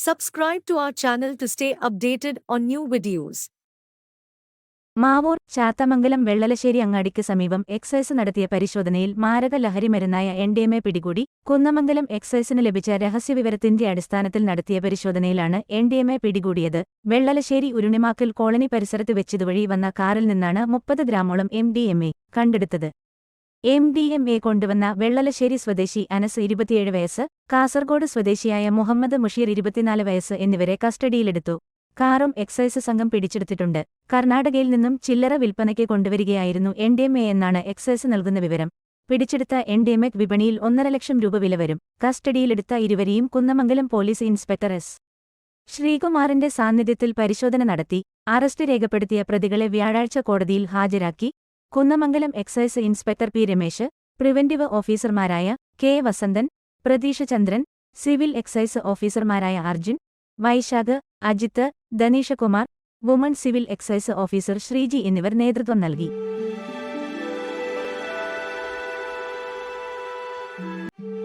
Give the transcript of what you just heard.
Subscribe to our channel to stay updated on new videos. Mavoor Chathamangalam Vellalassery അങ്ങാടിക്ക് സമീപം excise നടത്തിയ പരിശോധനയിൽ മാരക ലഹരി ലഹരിമരുന്നായ എൻഡിഎംഎ പിടികൂടി. കുന്നമംഗലം എക്സൈസിന് ലഭിച്ച രഹസ്യവിവരത്തിന്റെ അടിസ്ഥാനത്തിൽ നടത്തിയ പരിശോധനയിലാണ് എൻഡിഎംഎ പിടികൂടിയത്. വെള്ളലശ്ശേരി ഉരുണിമാക്കൽ കോളനി പരിസരത്ത് വെച്ചതുവഴി വന്ന കാറിൽ നിന്നാണ് മുപ്പത് ഗ്രാമോളം എംഡിഎംഎ കണ്ടെടുത്തത്. എംഡിഎംഎ കൊണ്ടുവന്ന വെള്ളലശ്ശേരി സ്വദേശി അനസ് ഇരുപത്തിയേഴ് വയസ്സ് കാസർഗോഡ് സ്വദേശിയായ മുഹമ്മദ് മുഷീർ ഇരുപത്തിനാല് വയസ്സ് എന്നിവരെ കസ്റ്റഡിയിലെടുത്തു. കാറും എക്സൈസ് സംഘം പിടിച്ചെടുത്തിട്ടുണ്ട്. കർണാടകയിൽ നിന്നും ചില്ലറ വിൽപ്പനയ്ക്ക് കൊണ്ടുവരികയായിരുന്നു എൻ ഡി എം എ എന്നാണ് എക്സൈസ് നൽകുന്ന വിവരം. പിടിച്ചെടുത്ത എൻ ഡി എം എ വിപണിയിൽ ഒന്നര ലക്ഷം രൂപ വില വരും. കസ്റ്റഡിയിലെടുത്ത ഇരുവരെയും കുന്നമംഗലം പോലീസ് ഇൻസ്പെക്ടർ എസ്. ശ്രീകുമാറിന്റെ സാന്നിധ്യത്തിൽ പരിശോധന നടത്തി. അറസ്റ്റ് രേഖപ്പെടുത്തിയ പ്രതികളെ വ്യാഴാഴ്ച കോടതിയിൽ ഹാജരാക്കി. Kunnamangalam excise inspector P Ramesh preventive ഓഫീസർമാരായ K Vasanthan Pratheesh Chandran civil excise ഓഫീസർമാരായ Arjun Vaishakh Ajith Dhaneeshkumar woman civil excise officer Sreeji എന്നിവർ നേതൃത്വം നൽകി.